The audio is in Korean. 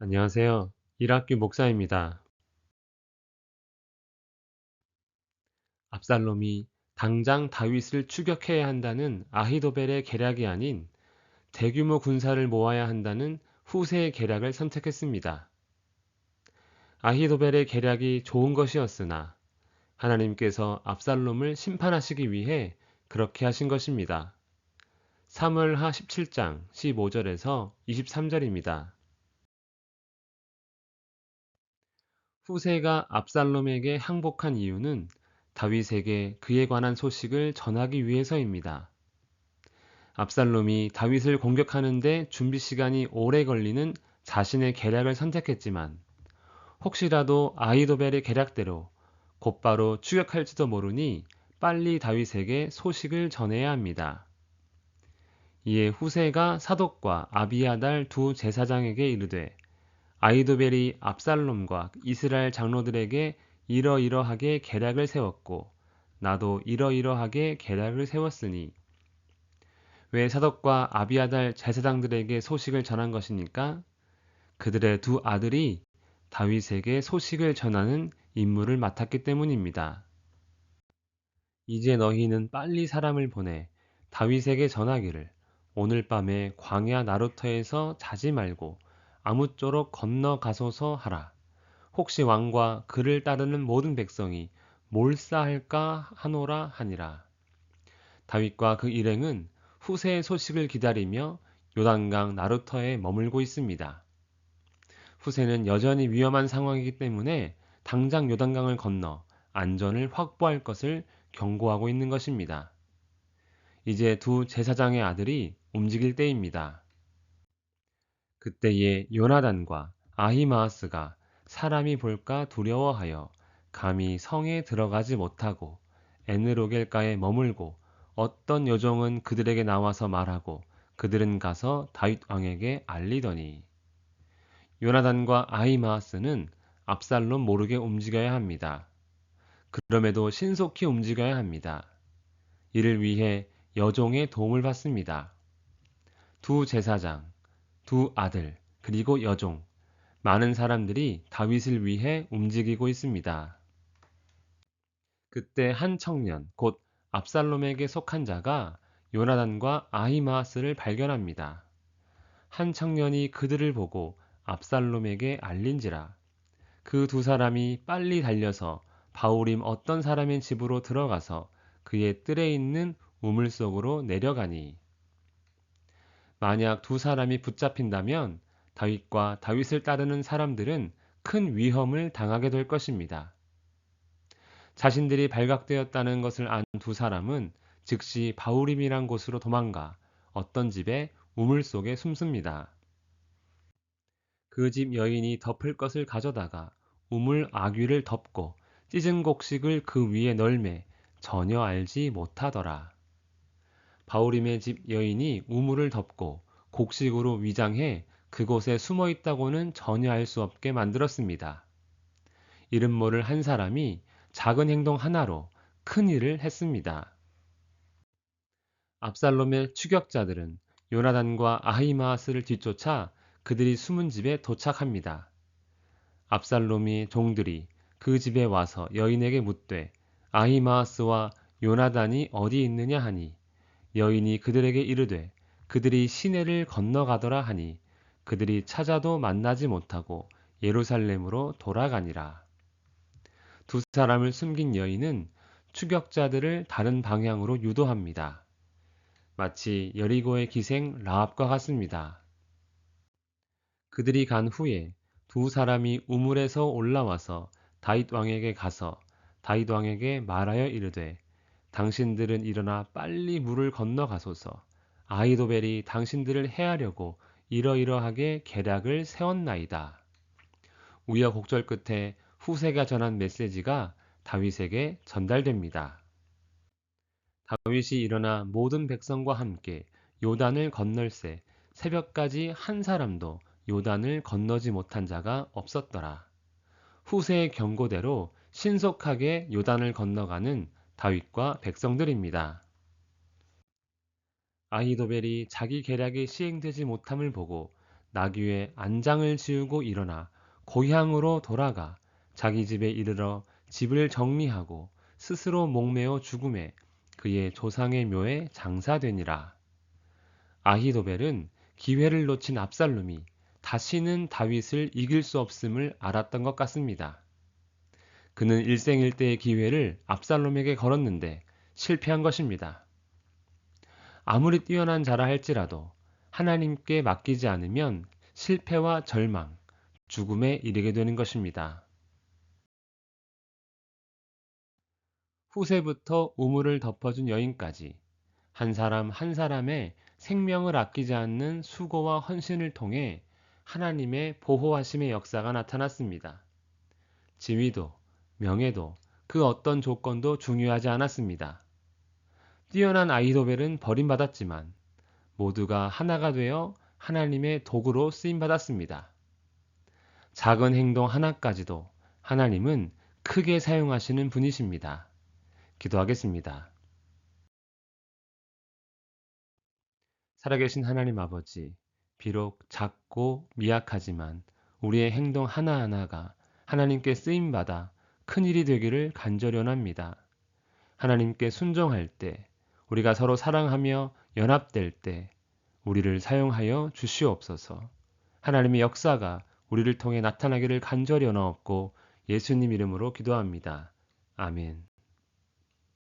안녕하세요. 일학교 목사입니다. 압살롬이 당장 다윗을 추격해야 한다는 아히도벨의 계략이 아닌 대규모 군사를 모아야 한다는 후세의 계략을 선택했습니다. 아히도벨의 계략이 좋은 것이었으나 하나님께서 압살롬을 심판하시기 위해 그렇게 하신 것입니다. 3월 하 17장 15절에서 23절입니다. 후세가 압살롬에게 항복한 이유는 다윗에게 그에 관한 소식을 전하기 위해서입니다. 압살롬이 다윗을 공격하는데 준비 시간이 오래 걸리는 자신의 계략을 선택했지만 혹시라도 아이도벨의 계략대로 곧바로 추격할지도 모르니 빨리 다윗에게 소식을 전해야 합니다. 이에 후세가 사독과 아비아달 두 제사장에게 이르되 아이도벨이 압살롬과 이스라엘 장로들에게 이러이러하게 계략을 세웠고 나도 이러이러하게 계략을 세웠으니 왜 사독과 아비아달 제사장들에게 소식을 전한 것입니까? 그들의 두 아들이 다윗에게 소식을 전하는 임무를 맡았기 때문입니다. 이제 너희는 빨리 사람을 보내 다윗에게 전하기를 오늘 밤에 광야 나루터에서 자지 말고 아무쪼록 건너가소서 하라. 혹시 왕과 그를 따르는 모든 백성이 몰사할까 하노라 하니라. 다윗과 그 일행은 후세의 소식을 기다리며 요단강 나루터에 머물고 있습니다. 후세는 여전히 위험한 상황이기 때문에 당장 요단강을 건너 안전을 확보할 것을 경고하고 있는 것입니다. 이제 두 제사장의 아들이 움직일 때입니다. 그때에 요나단과 아히마아스가 사람이 볼까 두려워하여 감히 성에 들어가지 못하고 에느로겔가에 머물고 어떤 여종은 그들에게 나와서 말하고 그들은 가서 다윗 왕에게 알리더니 요나단과 아히마아스는 압살롬 모르게 움직여야 합니다. 그럼에도 신속히 움직여야 합니다. 이를 위해 여종의 도움을 받습니다. 두 제사장, 두 아들, 그리고 여종, 많은 사람들이 다윗을 위해 움직이고 있습니다. 그때 한 청년, 곧 압살롬에게 속한 자가 요나단과 아히마스를 발견합니다. 한 청년이 그들을 보고 압살롬에게 알린지라. 그 두 사람이 빨리 달려서 바울임 어떤 사람의 집으로 들어가서 그의 뜰에 있는 우물 속으로 내려가니 만약 두 사람이 붙잡힌다면 다윗과 다윗을 따르는 사람들은 큰 위험을 당하게 될 것입니다. 자신들이 발각되었다는 것을 안 두 사람은 즉시 바우림이란 곳으로 도망가 어떤 집에 우물 속에 숨습니다. 그 집 여인이 덮을 것을 가져다가 우물 아귀를 덮고 찢은 곡식을 그 위에 널매 전혀 알지 못하더라. 바우림의 집 여인이 우물을 덮고 곡식으로 위장해 그곳에 숨어 있다고는 전혀 알 수 없게 만들었습니다. 이름 모를 한 사람이 작은 행동 하나로 큰 일을 했습니다. 압살롬의 추격자들은 요나단과 아히마스를 뒤쫓아 그들이 숨은 집에 도착합니다. 압살롬이 종들이 그 집에 와서 여인에게 묻되 아히마스와 요나단이 어디 있느냐 하니 여인이 그들에게 이르되 그들이 시내를 건너가더라 하니 그들이 찾아도 만나지 못하고 예루살렘으로 돌아가니라. 두 사람을 숨긴 여인은 추격자들을 다른 방향으로 유도합니다. 마치 여리고의 기생 라합과 같습니다. 그들이 간 후에 두 사람이 우물에서 올라와서 다윗 왕에게 가서 다윗 왕에게 말하여 이르되 당신들은 일어나 빨리 물을 건너가소서. 아이도벨이 당신들을 해하려고 이러이러하게 계략을 세웠나이다. 우여곡절 끝에 후세가 전한 메시지가 다윗에게 전달됩니다. 다윗이 일어나 모든 백성과 함께 요단을 건널새 새벽까지 한 사람도 요단을 건너지 못한 자가 없었더라. 후세의 경고대로 신속하게 요단을 건너가는 다윗과 백성들입니다. 아히도벨이 자기 계략이 시행되지 못함을 보고 나귀의 안장을 지우고 일어나 고향으로 돌아가 자기 집에 이르러 집을 정리하고 스스로 목매어 죽음에 그의 조상의 묘에 장사되니라. 아히도벨은 기회를 놓친 압살롬이 다시는 다윗을 이길 수 없음을 알았던 것 같습니다. 그는 일생일대의 기회를 압살롬에게 걸었는데 실패한 것입니다. 아무리 뛰어난 자라 할지라도 하나님께 맡기지 않으면 실패와 절망, 죽음에 이르게 되는 것입니다. 후세부터 우물을 덮어준 여인까지 한 사람 한 사람의 생명을 아끼지 않는 수고와 헌신을 통해 하나님의 보호하심의 역사가 나타났습니다. 지위도, 명예도, 그 어떤 조건도 중요하지 않았습니다. 뛰어난 아이도벨은 버림받았지만 모두가 하나가 되어 하나님의 도구로 쓰임받았습니다. 작은 행동 하나까지도 하나님은 크게 사용하시는 분이십니다. 기도하겠습니다. 살아계신 하나님 아버지, 비록 작고 미약하지만 우리의 행동 하나하나가 하나님께 쓰임받아 큰 일이 되기를 간절히 원합니다. 하나님께 순종할 때, 우리가 서로 사랑하며 연합될 때, 우리를 사용하여 주시옵소서. 하나님의 역사가 우리를 통해 나타나기를 간절히 원하옵고 예수님 이름으로 기도합니다. 아멘.